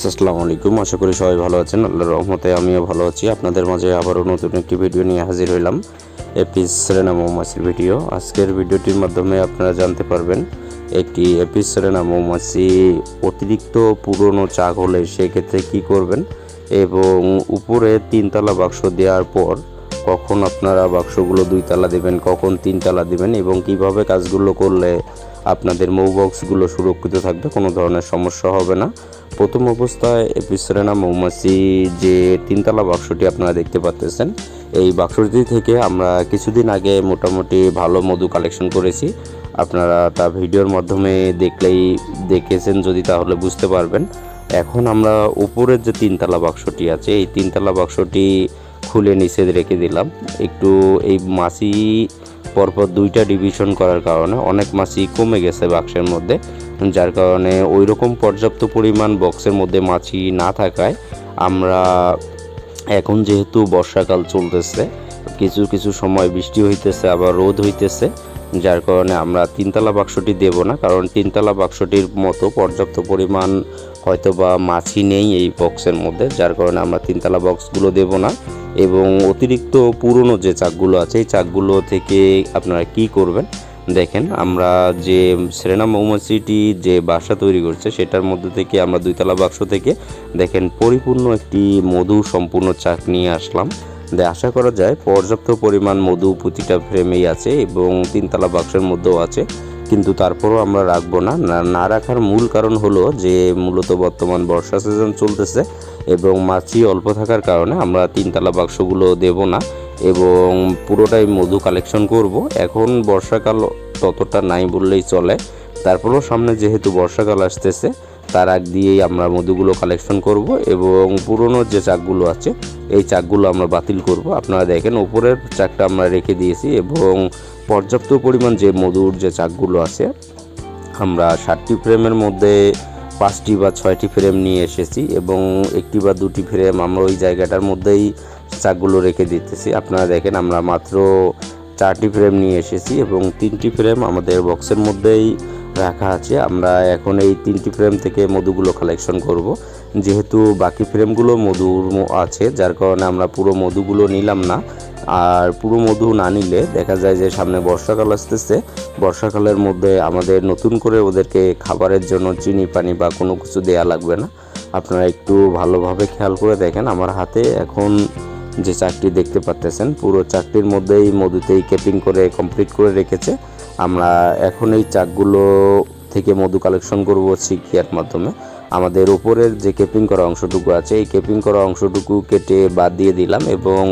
Viewers, আসসালামু আলাইকুম। আশা করি সবাই ভালো আছেন। আল্লাহর রহমতে আমিও ভালো আছি। আপনাদের মাঝে আবারও নতুন একটি ভিডিও নিয়ে হাজির হইলাম। এপিস সেরেনা মৌমাছির ভিডিও। আজকের ভিডিওটির মাধ্যমে আপনারা জানতে পারবেন, একটি এপিস সেরেনা মৌমাছি অতিরিক্ত পুরনো চাক হলে সেক্ষেত্রে কী করবেন এবং উপরে তিনতলা বাক্স দেওয়ার পর কখন আপনারা বাক্সগুলো দুই তালা দেবেন, কখন তিন তালা দেবেন এবং কীভাবে কাজগুলো করলে আপনাদের মৌ বক্সগুলো সুরক্ষিত থাকবে, কোনো ধরনের সমস্যা হবে না। প্রথম অবস্থায় এপিসেরেনা মৌমাছি যে তিনতলা বাক্সটি আপনারা দেখতে পাচ্তেছেন, এই বাক্সটি থেকে আমরা কিছুদিন আগে মোটামুটি ভালো মধু কালেকশন করেছি। আপনারা তা ভিডিওর মাধ্যমে দেখলেই দেখেছেন, যদি তাহলে বুঝতে পারবেন। এখন আমরা উপরের যে তিনতলা বাক্সটি আছে, এই তিনতলা বাক্সটি খুলে নিচে রেখে দিলাম। একটু এই মাছি পরপর দুইটা ডিভিশন করার কারণে অনেক মাছি কমে গেছে বাক্সের মধ্যে। যার কারণে ওই রকম পর্যাপ্ত পরিমাণ বক্সের মধ্যে মাছি না থাকায় আমরা এখন যেহেতু বর্ষাকাল চলতেছে, কিছু কিছু সময় বৃষ্টি হইতেছে, আবার রোদ হইতেছে, যার কারণে আমরা তিনতলা বাক্সটি দেব না, কারণ তিনতলা বাক্সটির মতো পর্যাপ্ত পরিমাণ হয়তো বা মাছি নেই এই বক্সের মধ্যে, যার কারণে আমরা তিনতলা বক্সগুলো দেব না। এবং অতিরিক্ত পুরনো যে চাকগুলো আছে, এই চাকগুলো থেকে আপনারা কি করবেন? দেখেন, আমরা যে সেরেনা মৌমাছিটি যে বাসা তৈরি করছে, সেটার মধ্যে থেকে আমরা দুইতলা বাক্স থেকে দেখেন পরিপূর্ণ একটি মধু সম্পূর্ণ চাক নিয়ে আসলাম। আশা করা যায় পর্যাপ্ত পরিমাণ মধু প্রতিটা ফ্রেমেই আছে এবং তিনতলা বাক্সের মধ্যেও আছে। কিন্তু তারপরও আমরা রাখব না- না রাখার মূল কারণ হলো যে মূলত বর্তমান বর্ষা সিজন চলতেছে এবং মাছি অল্প থাকার কারণে আমরা তিনতলা বাক্সগুলো দেব না। এবং পুরোটাই মধু কালেকশন করব। এখন বর্ষাকাল ততটা নাই বললেই চলে। তারপরেও সামনে যেহেতু বর্ষাকাল আসতেছে, তার আগ দিয়েই আমরা মধুগুলো কালেকশন করব এবং পুরনো যে চাকগুলো আছে, এই চাকগুলো আমরা বাতিল করব। আপনারা দেখেন, উপরের চাকটা আমরা রেখে দিয়েছি এবং পর্যাপ্ত পরিমাণ যে মধুর যে চাকগুলো আছে, আমরা ষাটটি ফ্রেমের মধ্যে পাঁচটি বা ছয়টি ফ্রেম নিয়ে এসেছি এবং একটি বা দুটি ফ্রেম আমরা ওই জায়গাটার মধ্যেই চাকগুলো রেখে দিতেছি। আপনারা দেখেন আমরা মাত্র চারটি ফ্রেম নিয়ে এসেছি এবং তিনটি ফ্রেম আমাদের বক্সের মধ্যেই রাখা আছে। আমরা এখন এই তিনটি ফ্রেম থেকে মধুগুলো কালেকশন করব। যেহেতু বাকি ফ্রেমগুলো মধুর আছে, যার কারণে আমরা পুরো মধুগুলো নিলাম না। আর পুরো মধু না নিলে দেখা যায় যে সামনে বর্ষাকাল আসতেছে। বর্ষাকালের মধ্যে আমাদের নতুন করে ওদেরকে খাবারের জন্য চিনি, পানি বা কোনো কিছু দেয়া লাগবে না। আপনারা একটু ভালোভাবে খেয়াল করে দেখেন, আমার হাতে এখন যে চাকটি দেখতে পাচ্তেছেন পুরো চাকটির মধ্যেই মধুতেই কেপিং করে কমপ্লিট করে রেখেছে। আমরা এখন এই চাকগুলো থেকে মধু কালেকশন করব সিকিয়ার মাধ্যমে। আমাদের উপরের যে কেপিং করা অংশটুকু আছে, এই কেপিং করা অংশটুকু কেটে বাদ দিয়ে দিলাম এবং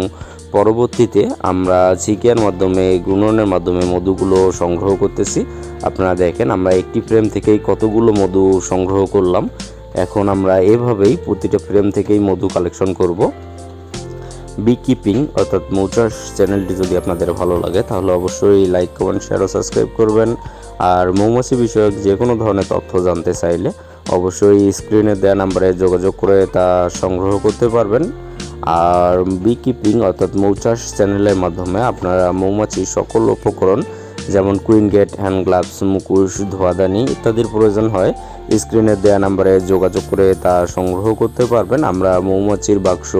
পরবর্তীতে আমরা সিকিয়ার মাধ্যমে, গুণনের মাধ্যমে মধুগুলো সংগ্রহ করতেছি। আপনারা দেখেন, আমরা একটি ফ্রেম থেকেই কতগুলো মধু সংগ্রহ করলাম। এখন আমরা এভাবেই প্রতিটা ফ্রেম থেকেই মধু কালেকশন করব। বি কিপিং অর্থাৎ মৌচাষ চ্যানেলটি যদি আপনাদের ভালো লাগে, তাহলে অবশ্যই লাইক কমেন্ট শেয়ার ও সাবস্ক্রাইব করবেন। আর মৌমাছি বিষয়ক যে কোনো ধরনের তথ্য জানতে চাইলে অবশ্যই স্ক্রিনে দেওয়া নাম্বারে যোগাযোগ করে তা সংগ্রহ করতে পারবেন। আর বি কিপিং অর্থাৎ মৌচাষ চ্যানেলের মাধ্যমে আপনারা মৌমাছির সকল উপকরণ, যেমন কুইন গেট হ্যান্ড গ্লাভস মুকুশ ধোয়াদানি ইত্যাদির প্রয়োজন হয় স্ক্রিনে দেওয়া নাম্বারে যোগাযোগ করে তা সংগ্রহ করতে পারবেন। আমরা মৌমাছির বাক্স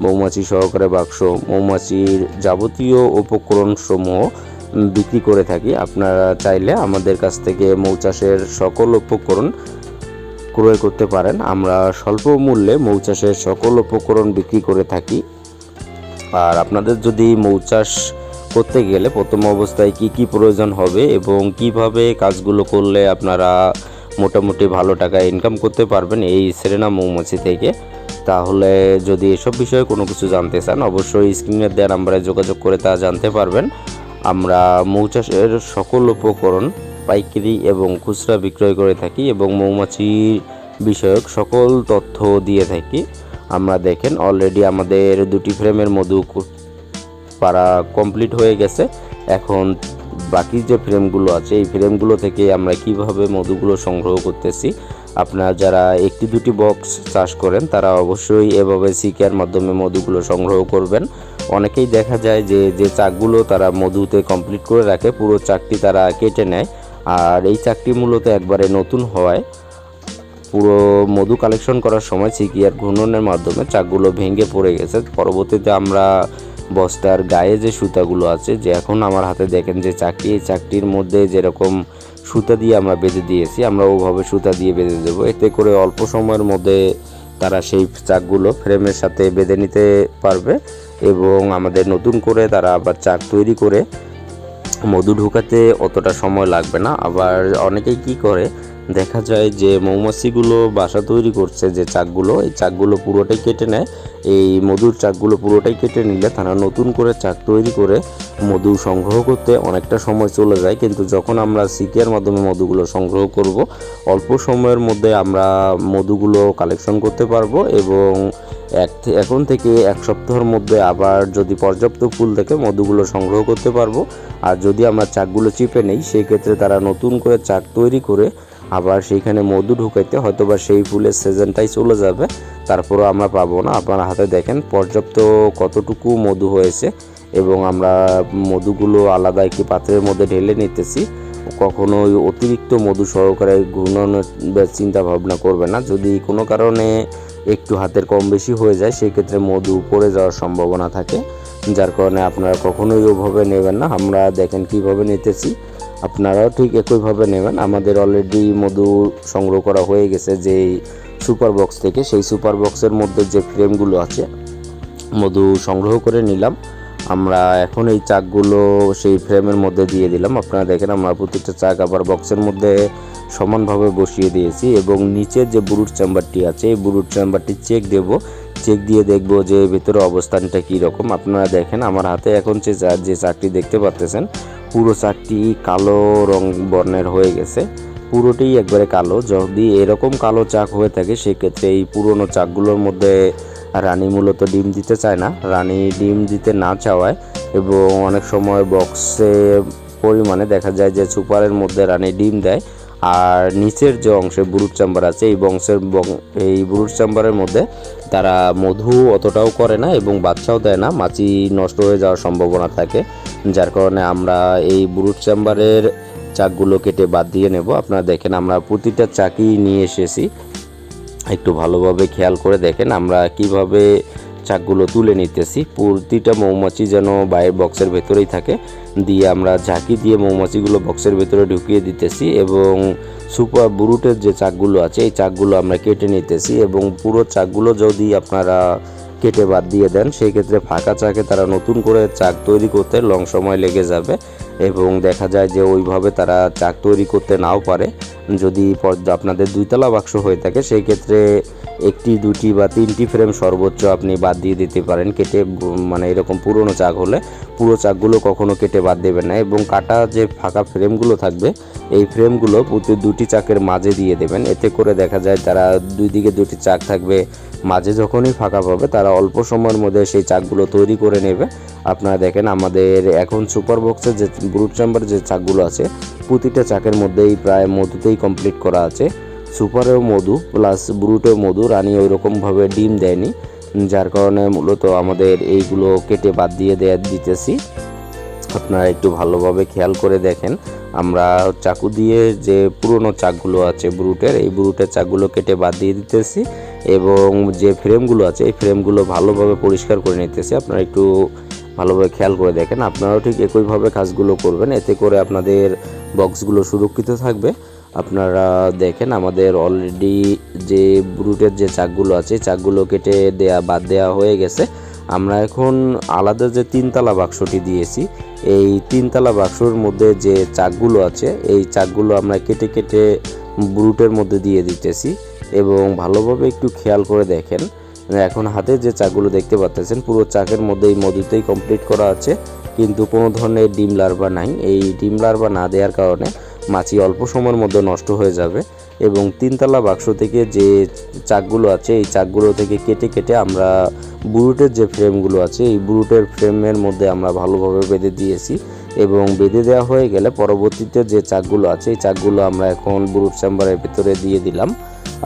মৌমাছি সহকারে বাক্স, মৌমাছির যাবতীয় উপকরণ সমূহ বিক্রি করে থাকি। আপনারা চাইলে আমাদের কাছ থেকে মৌচাষের সকল উপকরণ ক্রয় করতে পারেন। আমরা স্বল্প মূল্যে মৌচাষের সকল উপকরণ বিক্রি করে থাকি। আর আপনাদের যদি মৌচাষ করতে গেলে প্রথম অবস্থায় কি কি প্রয়োজন হবে এবং কীভাবে কাজগুলো করলে আপনারা মোটামুটি ভালো টাকা ইনকাম করতে পারবেন এই সেরেনা মৌমাছি থেকে? তাহলে যদি এসব বিষয়ে কোনো কিছু জানতে চান, অবশ্যই স্ক্রিনের দেওয়া নাম্বারে যোগাযোগ করে তা জানতে পারবেন। আমরা মৌচাষের সকল উপকরণ, পাইকারি এবং খুচরা বিক্রয় করে থাকি এবং মৌমাছি বিষয়ক সকল তথ্য দিয়ে থাকি। আমরা দেখেন অলরেডি আমাদের দুটি ফ্রেমের মধু পারা কমপ্লিট হয়ে গেছে। এখন বাকি যে ফ্রেমগুলো আছে, এই ফ্রেমগুলো থেকে আমরা কীভাবে মধুগুলো সংগ্রহ করতেছি, আপনারা যারা একটি দুটি বক্স চাষ করেন, তারা অবশ্যই এভাবে সিকের মাধ্যমে মধুগুলো সংগ্রহ করবেন। অনেকেই দেখা যায় যে যে চাকগুলো তারা মধুতে কমপ্লিট করে রাখে, পুরো চাকটি তারা কেটে নেয়। আর এই চাকটি মূলত একবারে নতুন হওয়ায় পুরো মধু কালেকশন করার সময় সিকিয়ার ঘূর্ণনের মাধ্যমে চাকগুলো ভেঙে পড়ে গেছে। পরবর্তীতে আমরা বস্তার গায়ে যে সুতাগুলো আছে, যে এখন আমার হাতে দেখেন যে চাকরি এই চাকরির মধ্যে যেরকম সুতা দিয়ে আমরা বেঁধে দিয়েছি, আমরা ওভাবে সুতা দিয়ে বেঁধে দেবো। এতে করে অল্প সময়ের মধ্যে তারা সেই চাকগুলো ফ্রেমের সাথে বেঁধে নিতে পারবে এবং আমাদের নতুন করে তারা আবার চাক তৈরি করে মধু ঢুকাতে অতটা সময় লাগবে না। আবার অনেকেই কি করে দেখা যায় যে মৌমাছিগুলো বাসা তৈরি করছে যে চাকগুলো, এই চাকগুলো পুরোটাই কেটে নেয়। এই মধুর চাকগুলো পুরোটাই কেটে নিলে তারা নতুন করে চাক তৈরি করে মধু সংগ্রহ করতে অনেকটা সময় চলে যায়। কিন্তু যখন আমরা সিকিয়ার মাধ্যমে মধুগুলো সংগ্রহ করব, অল্প সময়ের মধ্যে আমরা মধুগুলো কালেকশন করতে পারব এবং এক এখন থেকে এক সপ্তাহের মধ্যে আবার যদি পর্যাপ্ত ফুল থেকে মধুগুলো সংগ্রহ করতে পারব। আর যদি আমরা চাকগুলো চিপে নেই সেই ক্ষেত্রে তারা নতুন করে চাক তৈরি করে আবার সেইখানে মধু ঢুকাইতে হয়তো বা সেই ফুলের সিজনটাই চলে যাবে। তারপরও আমরা পাবো না। আপনার হাতে দেখেন, পর্যাপ্ত কতটুকু মধু হয়েছে এবং আমরা মধুগুলো আলাদা একটি পাত্রের মধ্যে ঢেলে নিতেছি। কখনোই অতিরিক্ত মধু সহকারে ঘূর্ণনের চিন্তা ভাবনা করবে না। যদি কোনো কারণে একটু হাতের কম বেশি হয়ে যায়, সেক্ষেত্রে মধু পড়ে যাওয়ার সম্ভাবনা থাকে, যার কারণে আপনারা কখনোই ওভাবে নেবেন না। আমরা দেখেন কীভাবে নিতেছি। আপনারাও ঠিক একইভাবে নেবেন। আমাদের অলরেডি মধু সংগ্রহ করা হয়ে গেছে যে সুপার বক্স থেকে। সেই সুপার বক্সের মধ্যে যে ফ্রেমগুলো আছে, মধু সংগ্রহ করে নিলাম। আমরা এখন এই চাকগুলো সেই ফ্রেমের মধ্যে দিয়ে দিলাম। আপনারা দেখেন, আমরা প্রতিটা চাক আবার বক্সের মধ্যে সমানভাবে বসিয়ে দিয়েছি এবং নিচের যে বুরুট চেম্বারটি আছে, এই বুরুট চেম্বারটি চেক দেব। চেক দিয়ে দেখব যে ভেতরে অবস্থানটা কী রকম আপনারা দেখেন, আমার হাতে এখন যে যে চাকটি দেখতে পাচ্তেছেন পুরো চাকটি কালো রং বর্ণের হয়ে গেছে। পুরোটাই একবারে কালো। যদি এরকম কালো চাক হয়ে থাকে, সেক্ষেত্রে এই পুরনো চাকগুলোর মধ্যে রানী মূলত ডিম দিতে চায় না। রানী ডিম দিতে না চাওয়ায় এবং অনেক সময় বক্সে পরিমাণে দেখা যায় যে সুপারের মধ্যে রানী ডিম দেয়। আর নিচের যে অংশে বুরুট চাম্বার আছে, এই বংশের এই বুরুট চাম্বারের মধ্যে তারা মধু অতটাও করে না এবং বাচ্চাও দেয় না, মাছি নষ্ট হয়ে যাওয়ার সম্ভাবনা থাকে, যার কারণে আমরা এই বুরুট চাম্বারের চাকগুলো কেটে বাদ দিয়ে নেব। আপনারা দেখেন, আমরা প্রতিটা চাকই নিয়ে এসেছি। একটু ভালোভাবে খেয়াল করে দেখেন, আমরা কীভাবে চাকগুলো তুলে নিতেছি। প্রতিটা মৌমাছি যেন বাইরের বক্সের ভেতরেই থাকে। দিয়ে আমরা ঝাঁকি দিয়ে মৌমাছিগুলো বক্সের ভেতরে ঢুকিয়ে দিতেছি এবং সুপার বুরুটের যে চাকগুলো আছে, এই চাকগুলো আমরা কেটে নিতেছি এবং পুরো চাকগুলো যদি আপনারা কেটে বাদ দিয়ে দেন, সেই ক্ষেত্রে ফাঁকা চাকে তারা নতুন করে চাক তৈরি করতে লং সময় লেগে যাবে এবং দেখা যায় যে ওইভাবে তারা চাক তৈরি করতে নাও পারে। যদি পর- আপনাদের দুইতলা বাক্স হয়ে থাকে সেই ক্ষেত্রে একটি, দুটি বা তিনটি ফ্রেম সর্বোচ্চ আপনি বাদ দিয়ে দিতে পারেন। কেটে মানে এরকম পুরনো চাক হলে, পুরো চাকগুলো কখনো কেটে বাদ দেবেন না এবং কাটা যে ফাঁকা ফ্রেমগুলো থাকবে, এই ফ্রেমগুলো প্রতি দুটি চাকের মাঝে দিয়ে দেবেন। এতে করে দেখা যায় তারা দুই দিকে দুটি চাক থাকবে, মাঝে যখনই ফাঁকা পাবে, তারা অল্প সময়ের মধ্যে সেই চাকগুলো তৈরি করে নেবে। আপনারা দেখেন আমাদের এখন সুপার বক্সের যে গ্রুপ চেম্বার যে চাকগুলো আছে প্রতিটা চাকের মধ্যেই প্রায় মধুতেই কমপ্লিট করা আছে। সুপারেও মধু প্লাস ব্রুটেও মধু, রানী ওই রকমভাবে ডিম দেয়নি। যার কারণে মূলত আমাদের এইগুলো কেটে বাদ দিয়ে দেয়া দিতেছি। আপনারা একটু ভালোভাবে খেয়াল করে দেখেন। আমরা চাকু দিয়ে যে পুরনো চাকগুলো আছে ব্রুটের এই ব্রুটের চাকগুলো কেটে বাদ দিয়ে দিতেছি এবং যে ফ্রেমগুলো আছে, এই ফ্রেমগুলো ভালোভাবে পরিষ্কার করে নিতেছি। আপনারা একটু ভালোভাবে খেয়াল করে দেখেন। আপনারাও ঠিক একইভাবে কাজগুলো করবেন। এতে করে আপনাদের বক্সগুলো সুরক্ষিত থাকবে। আপনারা দেখেন আমাদের অলরেডি যে ব্রুটের যে চাকগুলো আছে, চাকগুলো কেটে দেয়া বাদ দেওয়া হয়ে গেছে। আমরা এখন আলাদা যে তিনতলা বাক্সটি দিয়েছি, এই তিনতলা বাক্সর মধ্যে যে চাকগুলো আছে, এই চাকগুলো আমরা কেটে কেটে ব্রুটের মধ্যে দিয়ে দিতেছি এবং ভালোভাবে একটু খেয়াল করে দেখেন। এখন হাতে যে চাকগুলো দেখতে পাচ্ছেন, পুরো চাকের মধ্যে এই মধুতেই কমপ্লিট করা আছে। কিন্তু কোনো ধরনের ডিম লার্ভা নাই। এই ডিম লার্ভা না দেওয়ার কারণে মাছি অল্প সময়ের মধ্যে নষ্ট হয়ে যাবে এবং তিনতলা বাক্স থেকে যে চাকগুলো আছে, এই চাকগুলো থেকে কেটে কেটে আমরা বুরুটের যে ফ্রেমগুলো আছে, এই বুরুটের ফ্রেমের মধ্যে আমরা ভালোভাবে বেঁধে দিয়েছি এবং বেঁধে দেওয়া হয়ে গেলে পরবর্তীতে যে চাকগুলো আছে, এই চাকগুলো আমরা এখন বুরুট চেম্বারের ভিতরে দিয়ে দিলাম।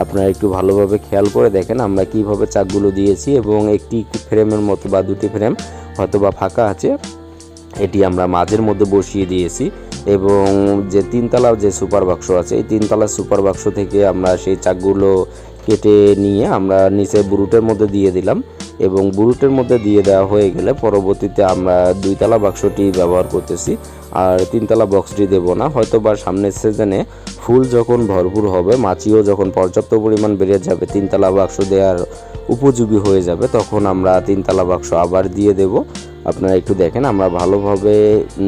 আপনারা একটু ভালোভাবে খেয়াল করে দেখেন আমরা কীভাবে চাকগুলো দিয়েছি এবং একটি ফ্রেমের মতো বা দুটি ফ্রেম হয়তো বা ফাঁকা আছে। এটি আমরা মাঝের মধ্যে বসিয়ে দিয়েছি এবং যে তিনতলা যে সুপার বাক্স আছে, এই তিনতলা সুপার বাক্স থেকে আমরা সেই চাকগুলো কেটে নিয়ে আমরা নিচে ব্রুটের মধ্যে দিয়ে দিলাম। এবং বুরুটের মধ্যে দিয়ে দেওয়া হয়ে গেলে পরবর্তীতে আমরা দুইতলা বাক্সটি ব্যবহার করতেছি। আর তিনতলা বক্সটি দেবো না। হয়তো বা সামনের সিজনে ফুল যখন ভরপুর হবে, মাছিও যখন পর্যাপ্ত পরিমাণ বেড়ে যাবে, তিনতলা বাক্স দেওয়ার উপযোগী হয়ে যাবে, তখন আমরা তিনতলা বাক্স আবার দিয়ে দেব। আপনারা একটু দেখেন, আমরা ভালোভাবে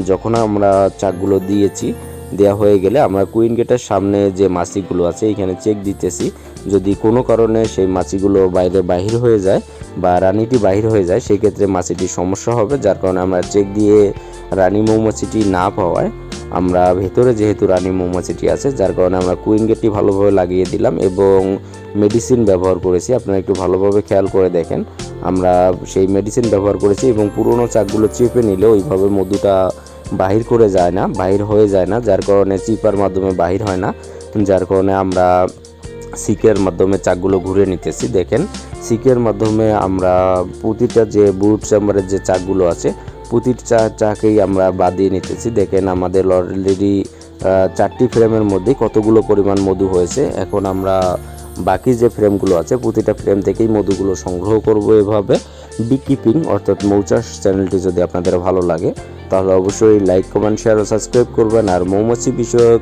যখন আমরা চাকগুলো দিয়েছি দেওয়া হয়ে গেলে আমরা কুইন গেটের সামনে যে মাছিগুলো আছে, এখানে চেক দিতেছি। যদি কোনো কারণে সেই মাছিগুলো বাইরে বাহির হয়ে যায় বা রানীটি বাহির হয়ে যায় সেই ক্ষেত্রে মাছিটির সমস্যা হবে, যার কারণে আমরা চেক দিয়ে রানী মৌমাছিটি না পাওয়ায় আমরা ভেতরে যেহেতু রানী মৌমাছিটি আছে, যার কারণে আমরা কুইন গেটটি ভালোভাবে লাগিয়ে দিলাম এবং মেডিসিন ব্যবহার করেছি। আপনারা একটু ভালোভাবে খেয়াল করে দেখেন। আমরা সেই মেডিসিন ব্যবহার করেছি এবং পুরনো চাকগুলো চেপে নিলে ওইভাবে মধুটা বাহির করে যায় না, বাহির হয়ে যায় না, যার কারণে চিপার মাধ্যমে বাহির হয় না, যার কারণে আমরা সিকের মাধ্যমে চাকগুলো ঘুরে নিতেছি। দেখেন সিকের মাধ্যমে আমরা প্রতিটা যে বুট চেম্বারের যে চাকগুলো আছে প্রতিটা চা- চাকেই আমরা বাদিয়ে নিতেছি। দেখেন আমাদের অলরেডি চারটি ফ্রেমের মধ্যে কতগুলো পরিমাণ মধু হয়েছে। এখন আমরা বাকি যে ফ্রেমগুলো আছে প্রতিটা ফ্রেম থেকেই মধুগুলো সংগ্রহ করব এভাবে। বি কিপিং অর্থাৎ মৌচাষ চ্যানেলটি যদি আপনাদের ভালো লাগে, তাহলে অবশ্যই লাইক কমেন্ট শেয়ার ও সাবস্ক্রাইব করবেন। আর মৌমাছি বিষয়ক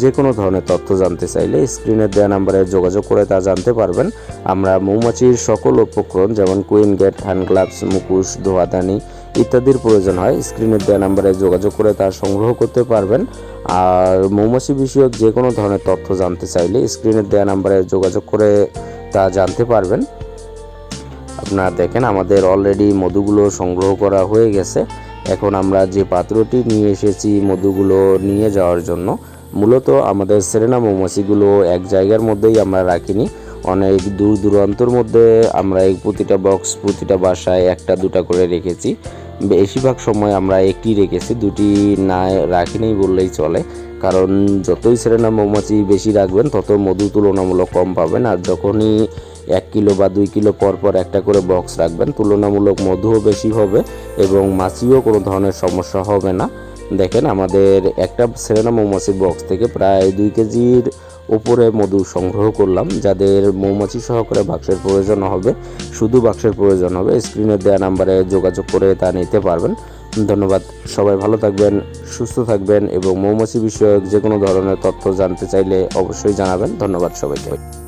যে কোনো ধরনের তথ্য জানতে চাইলে স্ক্রিনে দেওয়া নাম্বারে যোগাযোগ করে তা জানতে পারবেন। আমরা মৌমাছির সকল উপকরণ যেমন কুইন গেট, হ্যান্ড গ্লাভস মুকুশ ধোয়াদানি ইত্যাদির প্রয়োজন হয় স্ক্রিনের দেওয়া নাম্বারে যোগাযোগ করে তা সংগ্রহ করতে পারবেন। আর মৌমাছি বিষয়ক যে কোনো ধরনের তথ্য জানতে চাইলে স্ক্রিনের দেওয়া নাম্বারে যোগাযোগ করে তা জানতে পারবেন। আপনারা দেখেন আমাদের অলরেডি মধুগুলো সংগ্রহ করা হয়ে গেছে। এখন আমরা যে পাত্রটি নিয়ে এসেছি মধুগুলো নিয়ে যাওয়ার জন্য মূলত আমাদের সেরেনা মৌমাছিগুলো এক জায়গার মধ্যেই আমরা রাখিনি। অনেক দূর দূরান্তর মধ্যে আমরা এই প্রতিটা বক্স প্রতিটা বাসায় একটা, দুটা করে রেখেছি। বেশিরভাগ সময় আমরা একটি রেখেছি, দুটি না রাখিনি বললেই চলে। কারণ যতই সেরেনা মৌমাছি বেশি রাখবেন, তত মধু তুলনামূলক কম পাবেন। আর যখনই এক কিলো বা দুই কিলো পর পর একটা করে বক্স রাখবেন, তুলনামূলক মধুও বেশি হবে এবং মাছিও কোনো ধরনের সমস্যা হবে না। দেখেন, আমাদের একটা সেরেনা মৌমাছির বক্স থেকে প্রায় দুই কেজির উপরে মধু সংগ্রহ করলাম, যাদের মৌমাছি সহকারে বাক্সের প্রয়োজন হবে, শুধু বাক্সের প্রয়োজন হবে স্ক্রিনে দেওয়া নাম্বারে যোগাযোগ করে তা নিতে পারবেন। ধন্যবাদ, সবাই ভালো থাকবেন, সুস্থ থাকবেন, এবং মৌমাছি বিষয়ক যে কোনো ধরনের তথ্য জানতে চাইলে অবশ্যই জানাবেন। ধন্যবাদ সবাইকে।